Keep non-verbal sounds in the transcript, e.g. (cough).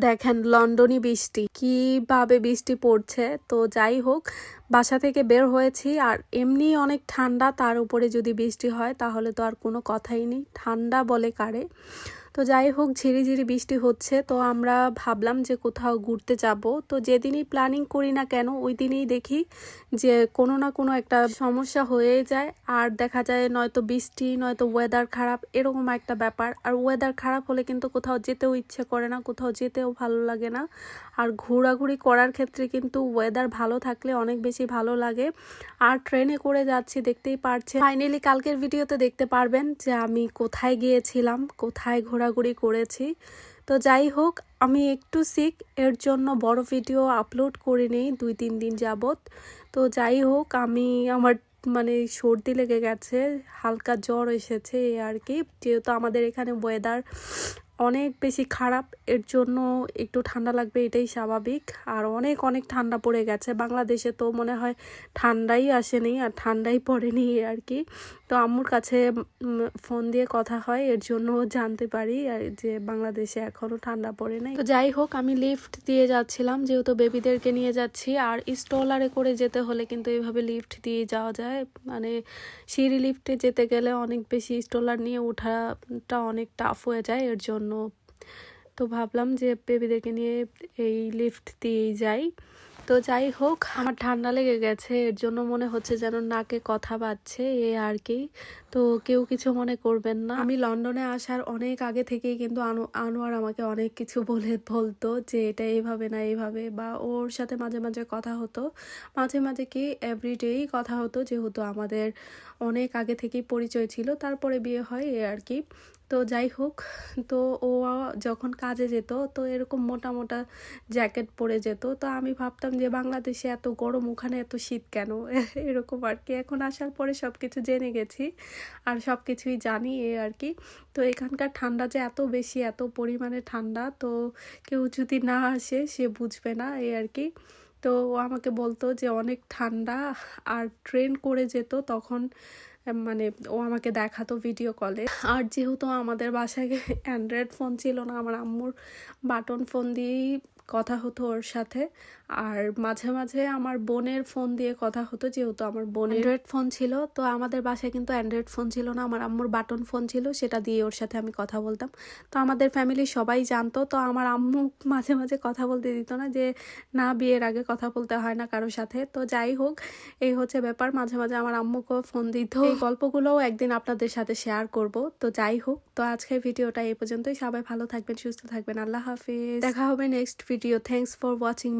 দেখেন লন্ডনই বৃষ্টি। কীভাবে বৃষ্টি পড়ছে? তো যাই হোক, বাসা থেকে বের হয়েছি আর এমনি অনেক ঠান্ডা, তার উপরে যদি বৃষ্টি হয় তাহলে তো আর কোনো কথাই নেই। ঠান্ডা বলে কারে? তো যাই হোক, ঝিরি ঝিরি বৃষ্টি হচ্ছে। তো আমরা ভাবলাম যে কোথাও ঘুরতে যাব। তো যেদিনই প্ল্যানিং করি না কেন, ওই দিনই দেখি যে কোনো না কোনো একটা সমস্যা হয়েই যায়। আর দেখা যায় নয়তো বৃষ্টি, নয়তো ওয়েদার খারাপ, এরকম একটা ব্যাপার। আর ওয়েদার খারাপ হলে কিন্তু কোথাও যেতেও ইচ্ছে করে না, কোথাও যেতেও ভালো লাগে না। আর ঘোরাঘুরি করার ক্ষেত্রে কিন্তু ওয়েদার ভালো থাকলে অনেক বেশি ভালো লাগে। আর ট্রেনে করে যাচ্ছি, দেখতেই পারছে ফাইনালি কালকের ভিডিওতে দেখতে পারবেন যে আমি কোথায় গিয়েছিলাম, কোথায় ঘোরাঘুরি করেছি। তো যাই হোক, আমি একটু সিক এর জন্য বড় ভিডিও আপলোড করে নেই দুই, তিন দিন যাবৎ। তো যাই হোক, আমি আমার মানে সর্দি লেগে গেছে, হালকা জ্বর এসেছে আর কি। যেহেতু আমাদের এখানে ওয়েদার অনেক বেশি খারাপ, এর জন্য একটু ঠান্ডা লাগবে, এটাই স্বাভাবিক। আর অনেক অনেক ঠান্ডা পড়ে গেছে। বাংলাদেশে তো মনে হয় ঠান্ডাই আসেনি আর ঠান্ডাই পড়েনি আর কি তো আম্মুর কাছে ফোন দিয়ে কথা হয়, এর জন্য জানতে পারি, আর যে বাংলাদেশে এখনও ঠান্ডা পড়ে নাই। তো যাই হোক, আমি লিফট দিয়ে যাচ্ছিলাম, যেহেতু বেবিদেরকে নিয়ে যাচ্ছি। আর স্টলারে করে যেতে হলে কিন্তু এইভাবে লিফট দিয়ে যাওয়া যায়। মানে সিঁড়ি লিফটে যেতে গেলে অনেক বেশি স্টলার নিয়ে ওঠাটা অনেক টাফ হয়ে যায়, এর জন্য তো ভাবলাম যে বেবিদেরকে নিয়ে এই লিফট দিয়েই যাই। তো যাই হোক, আমার ঠান্ডা লেগে গেছে, এর জন্য মনে হচ্ছে যেন নাকে কথা বাজছে, এ আর কি। তো কেউ কিছু মনে করবেন না। আমি লন্ডনে আসার অনেক আগে থেকেই কিন্তু আনো, আনোয়ার আমাকে অনেক কিছু বলে বলতো যে এটা এইভাবে না এইভাবে বা ওর সাথে মাঝে মাঝে কথা হতো। মাঝে মাঝে কি এভরিডেই কথা হতো, যেহেতু আমাদের অনেক আগে থেকেই পরিচয় ছিল, তারপরে বিয়ে হয়, এ আর কি। তো যাই হোক, তো ও যখন কাজে যেত, তো এরকম মোটা মোটা জ্যাকেট পরে যেত। তো আমি ভাবতাম যে, বাংলাদেশে এত গরম, ওখানে এত শীত কেন? (laughs) এরকম আর কি। এখন আসার পরে সব কিছু জেনে গেছি আর সব কিছুই জানি এ আর কি। তো এখানকার ঠান্ডা যে এত বেশি, এত পরিমাণে ঠান্ডা, তো কেউ যদি না আসে, সে বুঝবে না এ আর কি। তো ও আমাকে বলতো যে অনেক ঠান্ডা আর ট্রেন করে যেত তখন মানে ও আমাকে দেখাতো ভিডিও কলে আর যেহেতু আমাদের বাসায় অ্যান্ড্রয়েড ফোন ছিল না, আমার আম্মুর বাটন ফোন দিয়েই কথা হতো ওর সাথে। আর মাঝে মাঝে আমার বোনের ফোন দিয়ে কথা হতো, যেহেতু আমার বোনের অ্যান্ড্রয়েড ফোন ছিল, তো আমাদের বাসায় কিন্তু অ্যান্ড্রয়েড ফোন ছিল না, আমার আম্মুর বাটন ফোন ছিল, সেটা দিয়ে ওর সাথে আমি কথা বলতাম। তো আমাদের ফ্যামিলি সবাই জানতো, তো আমার আম্মু মাঝে মাঝে কথা বলতে দিত না যে, না, বিয়ের আগে কথা বলতে হয় না কারোর সাথে। তো যাই হোক, এই হচ্ছে ব্যাপার। মাঝে মাঝে আমার আম্মুকেও ফোন দিত। এই গল্পগুলোও একদিন আপনাদের সাথে শেয়ার করব। তো যাই হোক তো আজকের ভিডিওটা এই পর্যন্তই। সবাই ভালো থাকবেন, সুস্থ থাকবেন। আল্লাহ হাফিজ। দেখা হবে next video thanks for watching